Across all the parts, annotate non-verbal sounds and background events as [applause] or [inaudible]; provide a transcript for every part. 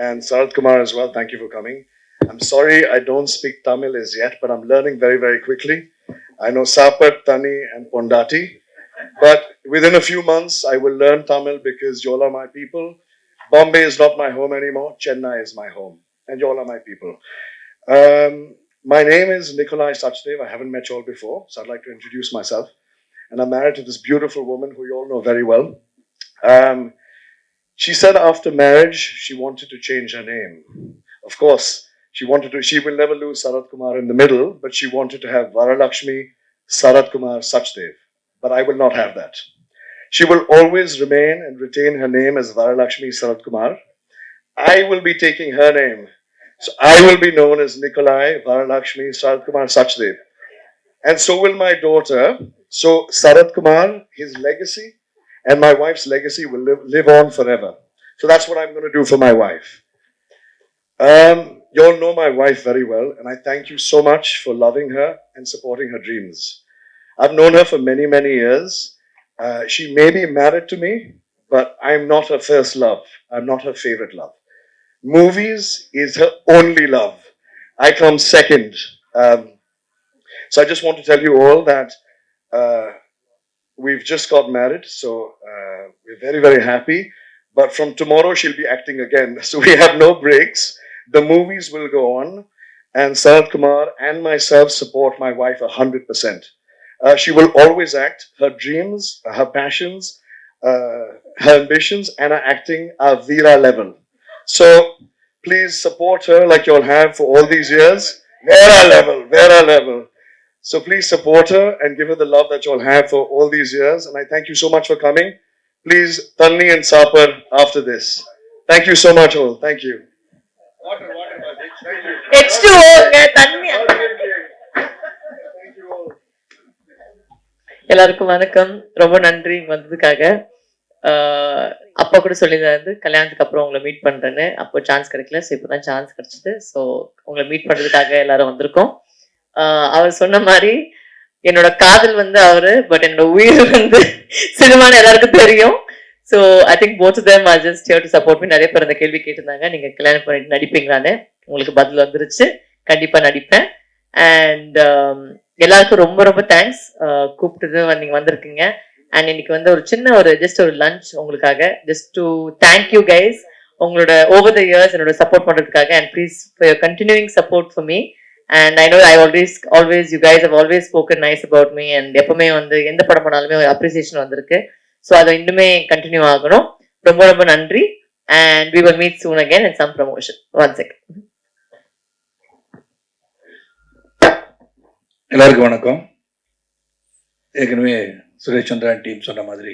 and Sarath Kumar as well. Thank you for coming. I'm sorry I don't speak Tamil as yet, but I'm learning very, very quickly. I know Sapat, Tani, and Pondati, but within a few months I will learn Tamil because you all are my people. Bombay is not my home anymore. Chennai is my home, and you all are my people. Um, my name is Nikolai Sachdev. I haven't met you all before, so I'd like to introduce myself. And I'm married to this beautiful woman who you all know very well. Um, she said after marriage she wanted to change her name. Of course, she wanted to. She will never lose Sarat Kumar in the middle, but she wanted to have Varalakshmi Sarat Kumar Sachdev. But I will not have that. She will always remain and retain her name as Varalakshmi Sarat Kumar. I will be taking her name. So I will be known as Nikolai Varalakshmi Sarat Kumar Sachdev. And so will my daughter. So Sarat Kumar, his legacy and my wife's legacy will live, live on forever. So that's what I'm going to do for my wife. Um, you all know my wife very well, and I thank you so much for loving her and supporting her dreams. I've known her for many, many years. Uh, she may be married to me, but I'm not her first love. I'm not her favorite love. Movies is her only love. I come second. Um, so I just want to tell you all that uh, we've just got married, so uh, we're very, very happy. But from tomorrow, she'll be acting again. [laughs] So we have no breaks. The movies will go on, and Sarat Kumar and myself support my wife 100%. Uh, she will always act. Her dreams, her passions, uh, her ambitions, and her acting are Veera level. So please support her like you all have for all these years. Vera level, Vera level. So please support her and give her the love that you all have for all these years. And I thank you so much for coming. Please, Tanni and Sapar after this. Thank you so much, all. Thank you. Water, water, Thank you. H2O ங்க, தண்ணி Thank you all. எல்லாருக்கும் வணக்கம் ரொம்ப நன்றி இங்க வந்ததுக்காக ஆஹ் அப்பா கூட சொல்லியிருந்தாரு கல்யாணத்துக்கு அப்புறம் உங்களை மீட் பண்றேன்னு அப்போ சான்ஸ் கிடைக்கல ஸோ இப்போதான் சான்ஸ் கிடைச்சது ஸோ உங்களை மீட் பண்றதுக்காக எல்லாரும் வந்திருக்கோம் அவர் சொன்ன மாதிரி என்னோட காதல் வந்து அவரு பட் என்னோட உயிர் வந்து சினிமான்னு எல்லாருக்கும் தெரியும். So I think both them are just here to support நிறைய பேர் அந்த கேள்வி கேட்டிருந்தாங்க. நீங்க கல்யாணம் பண்ணிட்டு நடிப்பீங்களான்னு உங்களுக்கு பதில் வந்துருச்சு. கண்டிப்பா நடிப்பேன். அண்ட் um, எல்லாருக்கும் ரொம்ப ரொம்ப தேங்க்ஸ் கூப்பிட்டது நீங்க வந்திருக்கீங்க. அண்ட் இன்னைக்கு வந்து ஒரு சின்ன ஒரு ஜஸ்ட் ஒரு லஞ்ச் உங்களுக்காக. Just to thank you guys உங்களோட ஓவர் த இயர்ஸ் என்னோட சப்போர்ட் பண்றதுக்காக. And please continuing continuing support for me and I know I always always you guys have always spoken nice about me and எப்பவுமே வந்து எந்த படம் பண்ணாலுமே ஒரு appreciation வந்திருக்கு. ஸோ அது இன்னுமே கண்டினியூ ஆகணும். ரொம்ப ரொம்ப நன்றி. And we will meet soon again and some promotion one second எல்லாருக்கும் வணக்கம். ஏற்கனவே சுரேஷ் சந்திரன் டீம் சொன்ன மாதிரி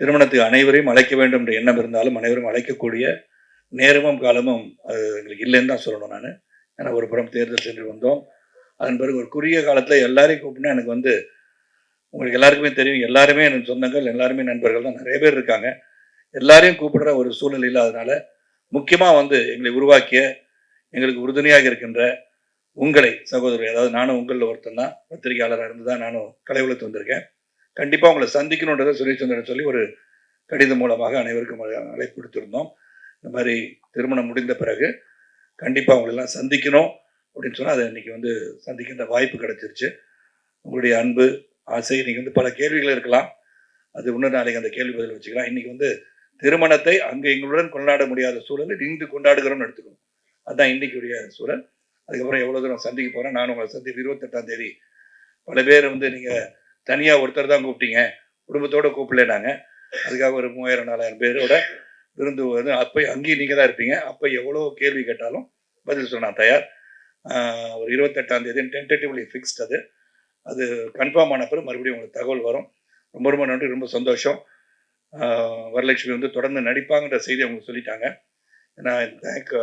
திருமணத்துக்கு அனைவரையும் அழைக்க வேண்டும் என்ற எண்ணம் இருந்தாலும் அனைவரும் அழைக்கக்கூடிய நேரமும் காலமும் அது எங்களுக்கு இல்லைன்னு தான் சொல்லணும் நான். ஏன்னா ஒரு புறம் தேர்தல் சென்று வந்தோம். அதன் பிறகு ஒரு குறுகிய காலத்தில் எல்லாரையும் கூப்பிட்டுனா எனக்கு வந்து உங்களுக்கு எல்லாருக்குமே தெரியும் எல்லாருமே எனக்கு சொந்தங்கள் எல்லாருமே நண்பர்கள் தான் நிறைய பேர் இருக்காங்க. எல்லாரையும் கூப்பிடுற ஒரு சூழல் இல்லாதனால முக்கியமாக வந்து எங்களை உருவாக்கிய எங்களுக்கு உறுதுணையாக இருக்கின்ற உங்களை சகோதரர் அதாவது நானும் உங்களில் ஒருத்தன் தான் பத்திரிகையாளராக இருந்து தான் நானும் கலை உலகத்து வந்திருக்கேன். கண்டிப்பாக உங்களை சந்திக்கணுன்றதை சுரேஷ் சந்திரன் சொல்லி ஒரு கடிதம் மூலமாக அனைவருக்கும் அழைப்பு கொடுத்துருந்தோம் இந்த மாதிரி திருமணம் முடிந்த பிறகு கண்டிப்பாக உங்களெல்லாம் சந்திக்கணும் அப்படின்னு சொன்னால் அதை இன்னைக்கு வந்து சந்திக்கின்ற வாய்ப்பு கிடைச்சிருச்சு. உங்களுடைய அன்பு ஆசை இன்றைக்கி வந்து பல கேள்விகள் இருக்கலாம். அது இன்னும் நாளைக்கு அந்த கேள்வி பதில் வச்சுக்கலாம். இன்றைக்கி வந்து திருமணத்தை அங்கே எங்களுடன் கொண்டாட முடியாத சூழலில் இங்கு கொண்டாடுகிறோம்னு எடுத்துக்கணும். அதுதான் இன்னைக்குடைய சூழல். அதுக்கப்புறம் எவ்வளோ தூரம் சந்திக்க போகிறேன் நான் உங்களை சந்திப்பு இருபத்தெட்டாம் தேதி. பல பேர் வந்து நீங்கள் தனியாக ஒருத்தர் தான் கூப்பிட்டீங்க. குடும்பத்தோடு கூப்பிடல நாங்கள் அதுக்காக ஒரு மூவாயிரம் நாலாயிரம் பேரோட விருந்து வந்து அப்போ அங்கேயும் நீங்கள் தான் இருப்பீங்க. அப்போ எவ்வளோ கேள்வி கேட்டாலும் பதில் சொல்ல தயார். ஒரு இருபத்தெட்டாம் தேதி டென்டேட்டிவ்லி ஃபிக்ஸ்ட் அது. அது கன்ஃபார்ம் ஆன பிறகு மறுபடியும் உங்களுக்கு தகவல் வரும். ரொம்ப ரொம்ப நன்றி ரொம்ப சந்தோஷம். வரலட்சுமி வந்து தொடர்ந்து நடிப்பாங்கன்ற செய்தி அவங்க சொல்லிட்டாங்க. நான் தேங்க்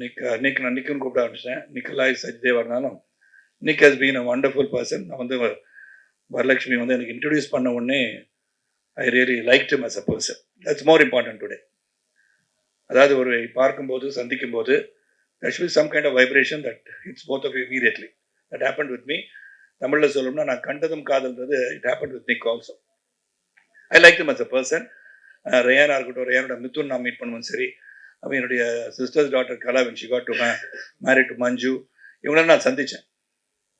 நிக் நிக் நான் நிக்குன்னு கூப்பிட ஆரம்பிச்சேன் நிக்கலாய் சஜ்தேவா இருந்தாலும் Nick has been a wonderful person நான் வந்து வரலட்சுமி வந்து எனக்கு இன்ட்ரடியூஸ் பண்ண உடனே I really like to as a person that's more important today அதாவது ஒரு பார்க்கும்போது சந்திக்கும் போது that should some kind of vibration that it's both of immediately that happen with me தமிழில் சொல்லணும்னா நான் கண்டதும் காதல்ன்றது it happen with me also I like him as a person Reyana இருக்கட்டும் ரேயானோட மித்துன் நான் மீட் பண்ணுவோம் சரி. அப்போ என்னுடைய sisters doctor Kala when Shikha to married to Manju. இவங்கள நான் சந்தித்தேன்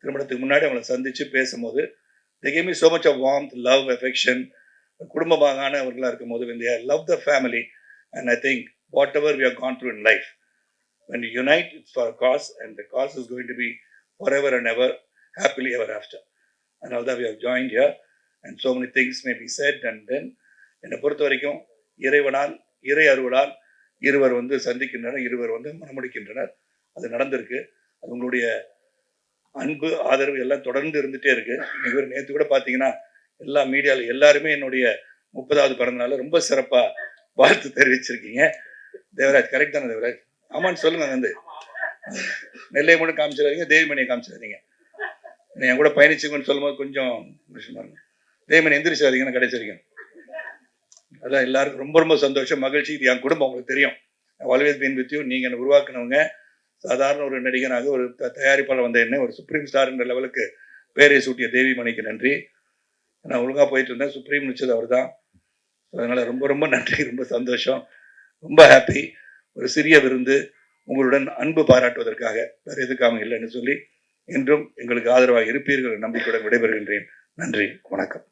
திருமணத்துக்கு முன்னாடி அவங்கள சந்தித்து பேசும்போது they came me so much of warm love affection குடும்பமாகானவர்களாக இருக்கும் போது when they love the family and I think whatever we are gone through in life when unite unite it's for a cause and the cause is going to ever forever and ever happily ever after and although we have joined here and so many things may be said and என்னை பொறுத்த வரைக்கும் இறைவனால் இறை அருவலால் இருவர் வந்து சந்திக்கின்றனர் இருவர் வந்து மனமுடிக்கின்றனர் அது நடந்திருக்கு அது உங்களுடைய அன்பு ஆதரவு எல்லாம் தொடர்ந்து இருந்துகிட்டே இருக்குது இன்னைக்கு நேற்று கூட பார்த்தீங்கன்னா எல்லா மீடியாவில் எல்லாருமே என்னுடைய முப்பதாவது பிறந்தநாள் ரொம்ப சிறப்பாக வாழ்த்து தெரிவிச்சிருக்கீங்க. தேவராஜ் கரெக்ட் தானே தேவராஜ்? ஆமான்னு சொல்லுங்க வந்து நெல்லை மட்டும் காமிச்சிடாதீங்க தேவிமணியை காமிச்சிடாதீங்க. என் கூட பயணிச்சுங்கன்னு சொல்லும்போது கொஞ்சம் விஷயமா இருக்கும். தேவிமணி எந்திரிச்சாதீங்கன்னு கடைசி வரைக்கும். அதான் எல்லாருக்கும் ரொம்ப ரொம்ப சந்தோஷம் மகிழ்ச்சி. இது என் குடும்பம் உங்களுக்கு தெரியும். ஆல்வேஸ் பீன் வித் யூ நீங்க என்னை உருவாக்குனவங்க. சாதாரண ஒரு நடிகனாக ஒரு தயாரிப்பாளர் வந்த என்ன ஒரு சுப்ரீம் ஸ்டார் என்ற லெவலுக்கு பேரை சூட்டிய தேவி மணிக்கு நன்றி. நான் ஒழுங்காக போயிட்டு இருந்தேன். சுப்ரீம் நிச்சது அவர் தான் அதனால் ரொம்ப ரொம்ப நன்றி. ரொம்ப சந்தோஷம். ரொம்ப ஹாப்பி ஒரு சிறிய விருந்து உங்களுடன் அன்பு பாராட்டுவதற்காக. வேறு எதுக்காக இல்லைன்னு சொல்லி என்றும் எங்களுக்கு ஆதரவாக இருப்பீர்கள் நம்பிக்கையுடன் விடைபெறுகின்றேன். நன்றி. வணக்கம்.